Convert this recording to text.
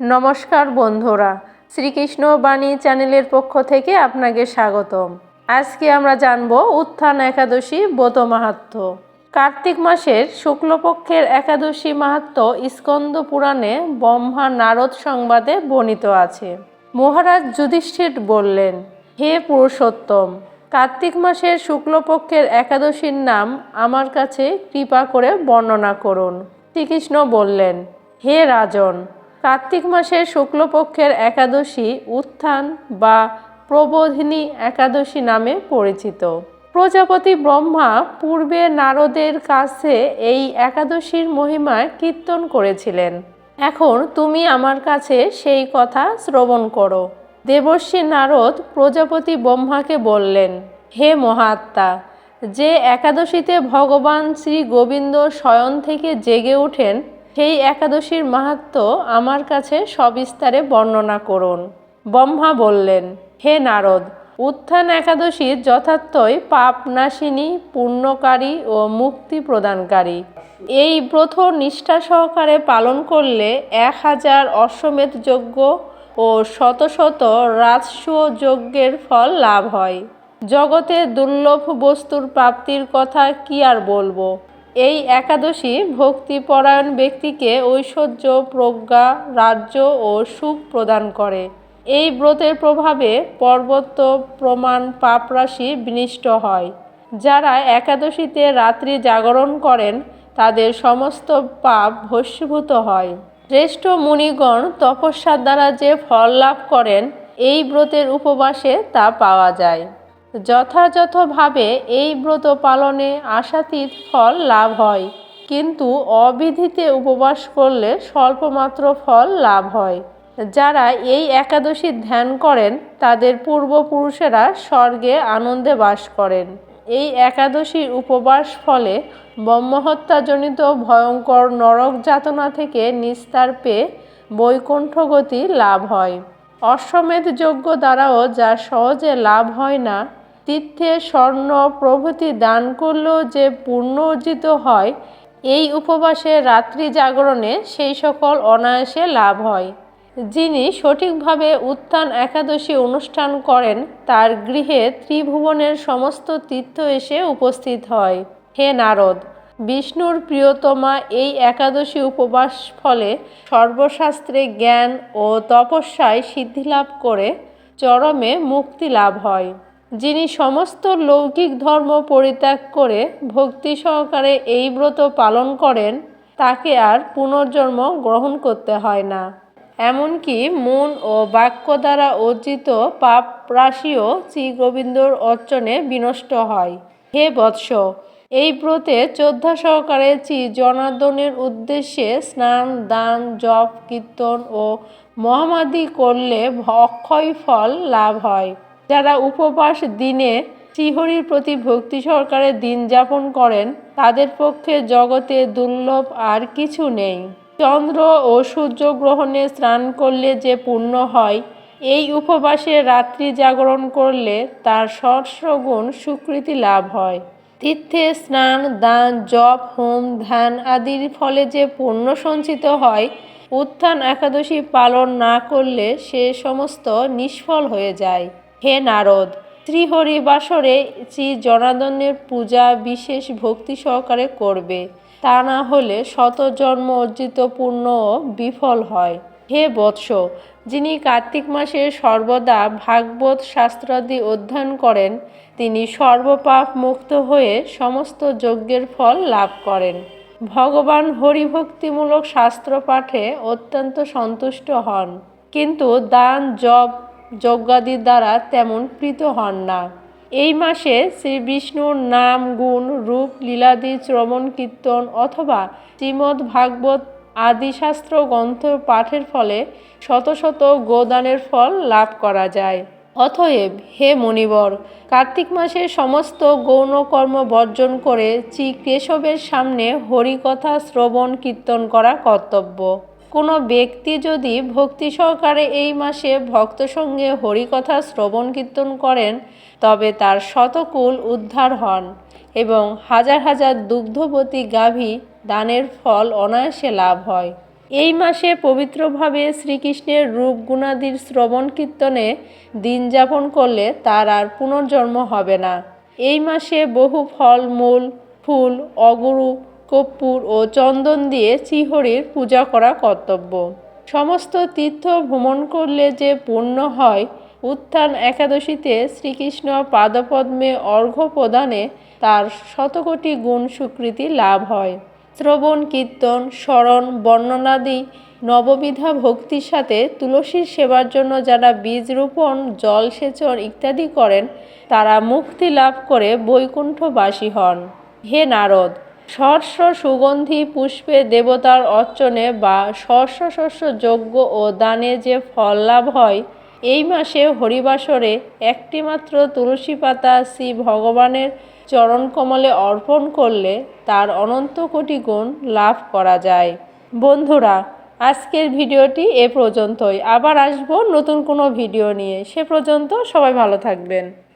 নমস্কার বন্ধুরা, শ্রীকৃষ্ণ বাণী চ্যানেলের পক্ষ থেকে আপনাকে স্বাগতম। আজকে আমরা জানব উত্থান একাদশী ব্রত মাহাত্ম। কার্তিক মাসের শুক্লপক্ষের একাদশী মাহাত্ম স্কন্দ পুরাণে ব্রহ্মা নারদ সংবাদে বর্ণিত আছে। মহারাজ যুধিষ্ঠির বললেন, হে পুরুষোত্তম, কার্তিক মাসের শুক্লপক্ষের একাদশীর নাম আমার কাছে কৃপা করে বর্ণনা করুন। শ্রীকৃষ্ণ বললেন, হে রাজন কার্তিক মাসের শুক্লপক্ষের একাদশী উত্থান বা প্রবোধিনী একাদশী নামে পরিচিত। প্রজাপতি ব্রহ্মা পূর্বে নারদের কাছে এই একাদশীর মহিমায় কীর্তন করেছিলেন। এখন তুমি আমার কাছে সেই কথা শ্রবণ করো। দেবর্ষী নারদ প্রজাপতি ব্রহ্মাকে বললেন, হে মহাত্মা, যে একাদশীতে ভগবান শ্রী গোবিন্দ শয়ন থেকে জেগে ওঠেন সেই একাদশীর মাহাত্ম আমার কাছে সবিস্তারে বর্ণনা করুন। ব্রহ্মা বললেন, হে নারদ, উত্থান একাদশী যথার্থই পাপনাশিনী, পুণ্যকারী ও মুক্তি প্রদানকারী এই ব্রত নিষ্ঠা সহকারে পালন করলে এক হাজার অশ্বমেধ যজ্ঞ ও শত শত রাজস্ব যজ্ঞের ফল লাভ হয়। জগতে দুর্লভ বস্তুর প্রাপ্তির কথা কি আর বলব? এই একাদশী ভক্তিপরায়ণ ব্যক্তিকে ঐশ্বর্য, প্রজ্ঞা, রাজ্য ও সুখ প্রদান করে। এই ব্রতের প্রভাবে পর্বত, প্রমাণ পাপরাশি বিনিষ্ট হয়। যারা একাদশীতে রাত্রি জাগরণ করেন, তাদের সমস্ত পাপ ভস্মীভূত হয়। শ্রেষ্ঠ মুনিগণ তপস্যার দ্বারা যে ফল লাভ করেন, এই ব্রতের উপবাসে তা পাওয়া যায়। যথাযথভাবে এই ব্রত পালনে আশাতীত ফল লাভ হয়। কিন্তু অবিধিতে উপবাস করলে স্বল্পমাত্র ফল লাভ হয়। যারা এই একাদশী ধ্যান করেন, তাদের পূর্বপুরুষেরা স্বর্গে আনন্দে বাস করেন। এই একাদশীর উপবাস ফলে ব্রহ্মহত্যাজনিত ভয়ঙ্কর নরক যাতনা থেকে নিস্তার পেয়ে বৈকুণ্ঠগতি লাভ হয়। অশ্বমেধ যজ্ঞ দ্বারাও যা সহজে লাভ হয় না তীর্থে স্বর্ণ প্রভৃতি দান করলেও যে পূর্ণ অর্জিত হয়, এই উপবাসে রাত্রি জাগরণে সেই সকল অনায়াসে লাভ হয়। যিনি সঠিকভাবে উত্থান একাদশী অনুষ্ঠান করেন, তার গৃহে ত্রিভুবনের সমস্ত তীর্থ এসে উপস্থিত হয়। হে নারদ, বিষ্ণুর প্রিয়তমা এই একাদশী উপবাস ফলে সর্বশাস্ত্রে জ্ঞান ও তপস্যায় সিদ্ধিলাভ করে চরমে মুক্তি লাভ হয়। যিনি সমস্ত লৌকিক ধর্ম পরিত্যাগ করে ভক্তি সহকারে এই ব্রত পালন করেন, তাকে আর পুনর্জন্ম গ্রহণ করতে হয় না। এমনকি মন ও বাক্য দ্বারা অর্জিত পাপ রাশিও শ্রী গোবিন্দর অর্চনে বিনষ্ট হয়। হে বৎস, এই ব্রতে শ্রদ্ধা সহকারে শ্রী জনার্দনের উদ্দেশ্যে স্নান, দান, জপ, কীর্তন ও মহামাদি করলে অক্ষয় ফল লাভ হয়। যারা উপবাস দিনে শ্রীহরির প্রতি ভক্তি সহকারে দিন যাপন করেন, তাদের পক্ষে জগতে দুর্লভ আর কিছু নেই। চন্দ্র ও সূর্য গ্রহণে স্নান করলে যে পুণ্য হয়, এই উপবাসে রাত্রি জাগরণ করলে তার সহস্রগুণ স্বীকৃতি লাভ হয়। তীর্থে স্নান, দান, জপ, হোম, ধ্যান আদির ফলে যে পুণ্য সঞ্চিত হয়, উত্থান একাদশী পালন না করলে সে সমস্ত নিষ্ফল হয়ে যায়। হে নারদ শ্রীহরি বাসরে শ্রী জনার্দনের পূজা বিশেষ ভক্তি সহকারে করবে। তা না হলে শত জন্ম অর্জিত পূর্ণ বিফল হয়। হে বৎস, যিনি কার্তিক মাসে সর্বদা ভাগবত শাস্ত্রাদি অধ্যয়ন করেন, তিনি সর্বপাপ মুক্ত হয়ে সমস্ত যজ্ঞের ফল লাভ করেন। ভগবান হরিভক্তিমূলক শাস্ত্র পাঠে অত্যন্ত সন্তুষ্ট হন। কিন্তু দান, জপ যজ্ঞাদির দ্বারা তেমন প্রীত হন না। এই মাসে শ্রী বিষ্ণুর নাম, গুণ, রূপ, লীলাদি, শ্রবণ, কীর্তন অথবা শ্রীমদ্ ভাগবত আদি শাস্ত্র গ্রন্থ পাঠের ফলে শত শত গোদানের ফল লাভ করা যায়। অতএব হে মণিবর, কার্তিক মাসে সমস্ত গৌণকর্ম বর্জন করে শ্রী কেশবের সামনে হরিকথা, শ্রবণ, কীর্তন করা কর্তব্য। কোনো ব্যক্তি যদি ভক্তি সহকারে এই মাসে ভক্ত সঙ্গে হরিকথা শ্রবণ কীর্তন করেন, তবে তার শতকুল উদ্ধার হন এবং হাজার হাজার দুগ্ধবতী গাভী দানের ফল অনায়াসে লাভ হয়। এই মাসে পবিত্রভাবে শ্রীকৃষ্ণের রূপ গুণাদির শ্রবণ কীর্তনে দিন যাপন করলে তার আর পুনর্জন্ম হবে না। এই মাসে বহু ফল, মূল, ফুল, অগুরু কর্পূর ও চন্দন দিয়ে শ্রীহরির পূজা করা কর্তব্য। সমস্ত তীর্থ ভ্রমণ করলে যে পূর্ণ হয়, উত্থান একাদশীতে শ্রীকৃষ্ণ পাদপদ্মে অর্ঘ্য প্রদানে তার শতকোটি গুণ স্বীকৃতি লাভ হয়। শ্রবণ, কীর্তন, স্মরণ, বর্ণনাদি নববিধা ভক্তির সাথে তুলসীর সেবার জন্য যারা বীজ রোপণ জলসেচন ইত্যাদি করেন, তারা মুক্তি লাভ করে বৈকুণ্ঠবাসী হন। হে নারদ! সহস্র সুগন্ধি পুষ্পে দেবতার অর্চনে বা সহস্র শস্য যজ্ঞ ও দানে যে ফল লাভ হয়, এই মাসে হরিবাসরে একটিমাত্র তুলসী পাতা শ্রী ভগবানের চরণ কমলে অর্পণ করলে তার অনন্ত কোটি গুণ লাভ করা যায়। বন্ধুরা, আজকের ভিডিওটি এ পর্যন্তই। আবার আসব নতুন কোনো ভিডিও নিয়ে। সে পর্যন্ত সবাই ভালো থাকবেন।